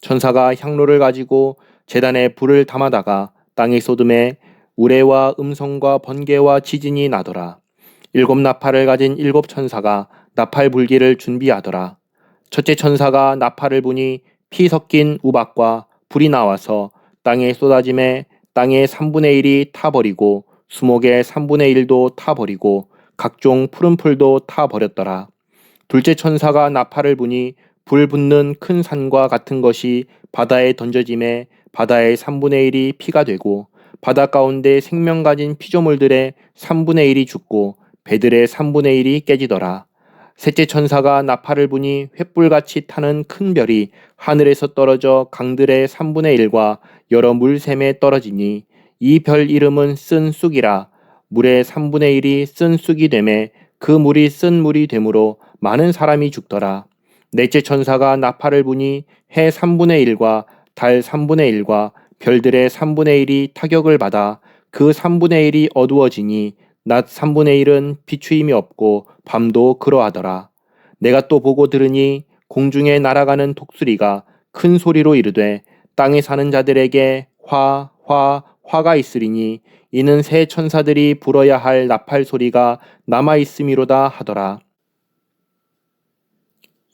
천사가 향로를 가지고 재단에 불을 담아다가 땅에 쏟음에 우레와 음성과 번개와 지진이 나더라. 일곱 나팔을 가진 일곱 천사가 나팔 불기를 준비하더라. 첫째 천사가 나팔을 부니 피 섞인 우박과 불이 나와서 땅에 쏟아짐에 땅의 3분의 1이 타버리고 수목의 3분의 1도 타버리고 각종 푸른 풀도 타버렸더라. 둘째 천사가 나팔을 부니 불 붙는 큰 산과 같은 것이 바다에 던져짐에 바다의 3분의 1이 피가 되고 바다 가운데 생명 가진 피조물들의 3분의 1이 죽고 배들의 3분의 1이 깨지더라. 셋째 천사가 나팔을 부니 횃불같이 타는 큰 별이 하늘에서 떨어져 강들의 3분의 1과 여러 물샘에 떨어지니 이 별 이름은 쓴 쑥이라 물의 3분의 1이 쓴 쑥이 되매 그 물이 쓴 물이 되므로 많은 사람이 죽더라. 넷째 천사가 나팔을 부니 해 3분의 1과 달 3분의 1과 별들의 3분의 1이 타격을 받아 그 3분의 1이 어두워지니 낮 3분의 1은 비추임이 없고 밤도 그러하더라. 내가 또 보고 들으니 공중에 날아가는 독수리가 큰 소리로 이르되 땅에 사는 자들에게 화, 화, 화가 있으리니 이는 새 천사들이 불어야 할 나팔 소리가 남아 있음이로다 하더라.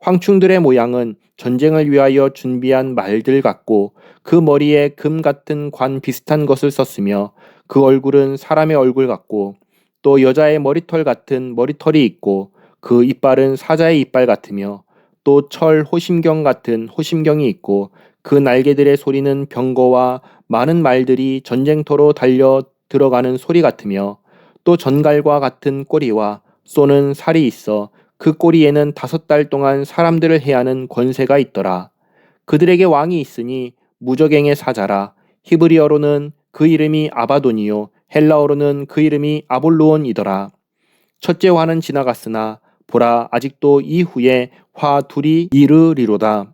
황충들의 모양은 전쟁을 위하여 준비한 말들 같고 그 머리에 금 같은 관 비슷한 것을 썼으며 그 얼굴은 사람의 얼굴 같고 또 여자의 머리털 같은 머리털이 있고 그 이빨은 사자의 이빨 같으며 또 철 호심경 같은 호심경이 있고 그 날개들의 소리는 병거와 많은 말들이 전쟁터로 달려 들어가는 소리 같으며 또 전갈과 같은 꼬리와 쏘는 살이 있어 그 꼬리에는 다섯 달 동안 사람들을 해하는 권세가 있더라. 그들에게 왕이 있으니 무적행의 사자라. 히브리어로는 그 이름이 아바돈이요. 헬라어로는 그 이름이 아볼로온이더라. 첫째 화는 지나갔으나 보라 아직도 이후에 화 둘이 이르리로다.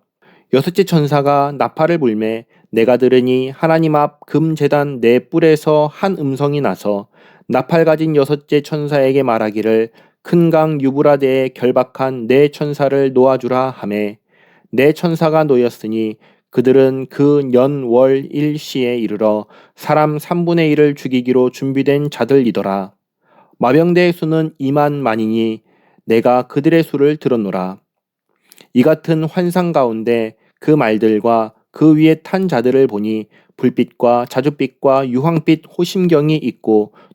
여섯째 천사가 나팔을 불매 내가 들으니 하나님 앞 금재단 네 뿔에서 한 음성이 나서 나팔 가진 여섯째 천사에게 말하기를 큰 강 유브라데에 결박한 네 천사를 놓아주라 하매 네 천사가 놓였으니 그들은 그년월 일시에 이르러 사람 3분의 1을 죽이기로 준비된 자들이더라. 마병대의 수는 2만 만이니 내가 그들의 수를 들었노라. 이 같은 환상 가운데 그 말들과 그 위에 탄 자들을 보니 불빛과 자줏빛과 유황빛 호심경이 있고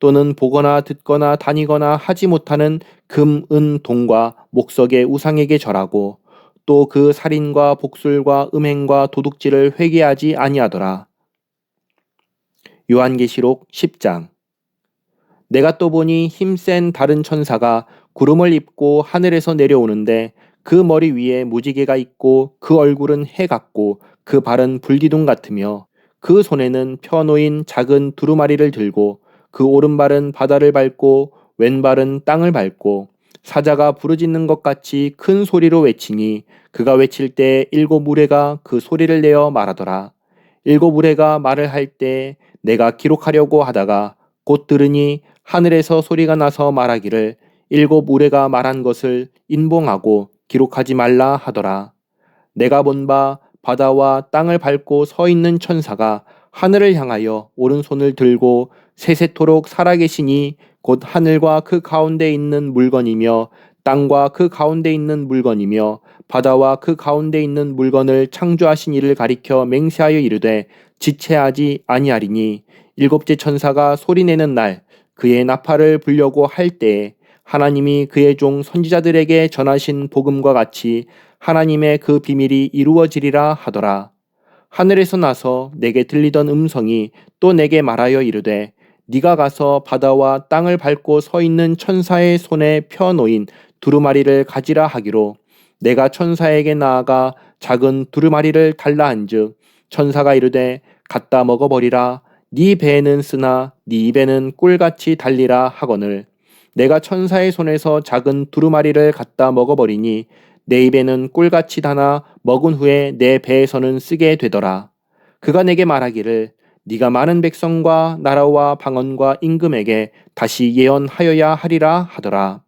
또는 보거나 듣거나 다니거나 하지 못하는 금, 은, 동과 목석의 우상에게 절하고 또 그 살인과 복술과 음행과 도둑질을 회개하지 아니하더라. 요한계시록 10장 내가 또 보니 힘센 다른 천사가 구름을 입고 하늘에서 내려오는데 그 머리 위에 무지개가 있고 그 얼굴은 해 같고 그 발은 불기둥 같으며 그 손에는 펴놓인 작은 두루마리를 들고 그 오른발은 바다를 밟고 왼발은 땅을 밟고 사자가 부르짖는 것 같이 큰 소리로 외치니 그가 외칠 때 일곱 무례가 그 소리를 내어 말하더라. 일곱 무례가 말을 할 때 내가 기록하려고 하다가 곧 들으니 하늘에서 소리가 나서 말하기를 일곱 무례가 말한 것을 인봉하고 기록하지 말라 하더라. 내가 본 바 바다와 땅을 밟고 서 있는 천사가 하늘을 향하여 오른손을 들고 세세토록 살아계시니 곧 하늘과 그 가운데 있는 물건이며 땅과 그 가운데 있는 물건이며 바다와 그 가운데 있는 물건을 창조하신 이를 가리켜 맹세하여 이르되 지체하지 아니하리니 일곱째 천사가 소리내는 날 그의 나팔을 불려고 할 때에 하나님이 그의 종 선지자들에게 전하신 복음과 같이 하나님의 그 비밀이 이루어지리라 하더라. 하늘에서 나서 내게 들리던 음성이 또 내게 말하여 이르되 네가 가서 바다와 땅을 밟고 서 있는 천사의 손에 펴 놓인 두루마리를 가지라 하기로. 내가 천사에게 나아가 작은 두루마리를 달라 한즉 천사가 이르되 갖다 먹어버리라. 네 배에는 쓰나 네 입에는 꿀같이 달리라 하거늘. 내가 천사의 손에서 작은 두루마리를 갖다 먹어버리니 내 입에는 꿀같이 다나 먹은 후에 내 배에서는 쓰게 되더라. 그가 내게 말하기를 네가 많은 백성과 나라와 방언과 임금에게 다시 예언하여야 하리라 하더라.